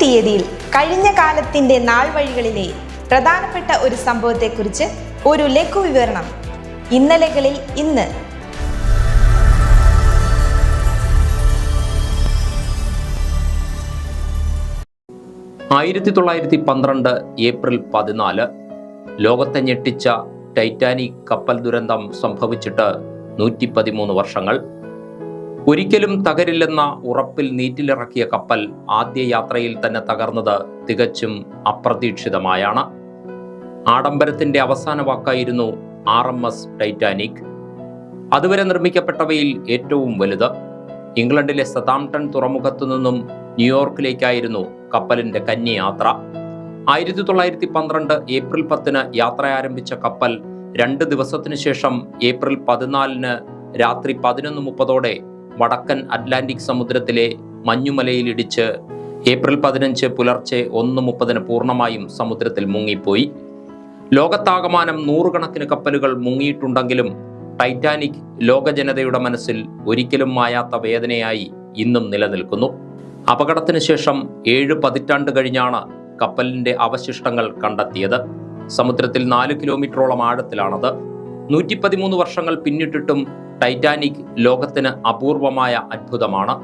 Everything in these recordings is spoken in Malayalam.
തീയതിയിൽ കഴിഞ്ഞ കാലത്തിന്റെ നാൾ വഴികളിലെ പ്രധാനപ്പെട്ട ഒരു സംഭവത്തെക്കുറിച്ച് ഒരു ലഘു വിവരണം ഇന്നലകളിൽ ഇന്ന്. ആയിരത്തി തൊള്ളായിരത്തി പന്ത്രണ്ട് ഏപ്രിൽ പതിനാല് ലോകത്തെ ഞെട്ടിച്ച ടൈറ്റാനിക് കപ്പൽ ദുരന്തം സംഭവിച്ചിട്ട് നൂറ്റി പതിമൂന്ന് വർഷങ്ങൾ. ഒരിക്കലും തകരില്ലെന്ന ഉറപ്പിൽ നീറ്റിലിറക്കിയ കപ്പൽ ആദ്യ യാത്രയിൽ തന്നെ തകർന്നത് തികച്ചും അപ്രതീക്ഷിതമായാണ്. ആഡംബരത്തിന്റെ അവസാന വാക്കായിരുന്നു ആർ എം എസ് ടൈറ്റാനിക്. അതുവരെ നിർമ്മിക്കപ്പെട്ടവയിൽ ഏറ്റവും വലുത്. ഇംഗ്ലണ്ടിലെ സതാംടൺ തുറമുഖത്തു നിന്നും ന്യൂയോർക്കിലേക്കായിരുന്നു കപ്പലിന്റെ കന്യയാത്ര ആയിരത്തി തൊള്ളായിരത്തി പന്ത്രണ്ട് ഏപ്രിൽ പത്തിന് യാത്ര ആരംഭിച്ച കപ്പൽ രണ്ട് ദിവസത്തിനു ശേഷം ഏപ്രിൽ പതിനാലിന് രാത്രി പതിനൊന്ന് മുപ്പതോടെ വടക്കൻ അറ്റ്ലാന്റിക് സമുദ്രത്തിലെ മഞ്ഞുമലയിലിടിച്ച് ഏപ്രിൽ പതിനഞ്ച് പുലർച്ചെ ഒന്ന് മുപ്പതിന് പൂർണമായും സമുദ്രത്തിൽ മുങ്ങിപ്പോയി. ലോകത്താകമാനം നൂറുകണക്കിന് കപ്പലുകൾ മുങ്ങിയിട്ടുണ്ടെങ്കിലും ടൈറ്റാനിക് ലോകജനതയുടെ മനസ്സിൽ ഒരിക്കലും മായാത്ത വേദനയായി ഇന്നും നിലനിൽക്കുന്നു. അപകടത്തിന് ശേഷം ഏഴ് പതിറ്റാണ്ട് കഴിഞ്ഞാണ് കപ്പലിന്റെ അവശിഷ്ടങ്ങൾ കണ്ടെത്തിയത്. സമുദ്രത്തിൽ നാല് കിലോമീറ്ററോളം ആഴത്തിലാണത്. നൂറ്റി പതിമൂന്ന് വർഷങ്ങൾ പിന്നിട്ടിട്ടും ടൈറ്റാനിക് ലോകത്തിന് അപൂർവമായ അത്ഭുതമാണ്.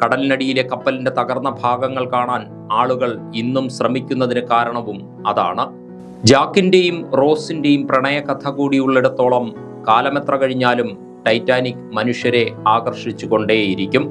കടലിനടിയിലെ കപ്പലിന്റെ തകർന്ന ഭാഗങ്ങൾ കാണാൻ ആളുകൾ ഇന്നും ശ്രമിക്കുന്നതിന് കാരണവും അതാണ്. ജാക്കിന്റെയും റോസിന്റെയും പ്രണയകഥ കൂടിയുള്ളിടത്തോളം കാലമെത്ര കഴിഞ്ഞാലും ടൈറ്റാനിക് മനുഷ്യരെ ആകർഷിച്ചുകൊണ്ടേയിരിക്കും.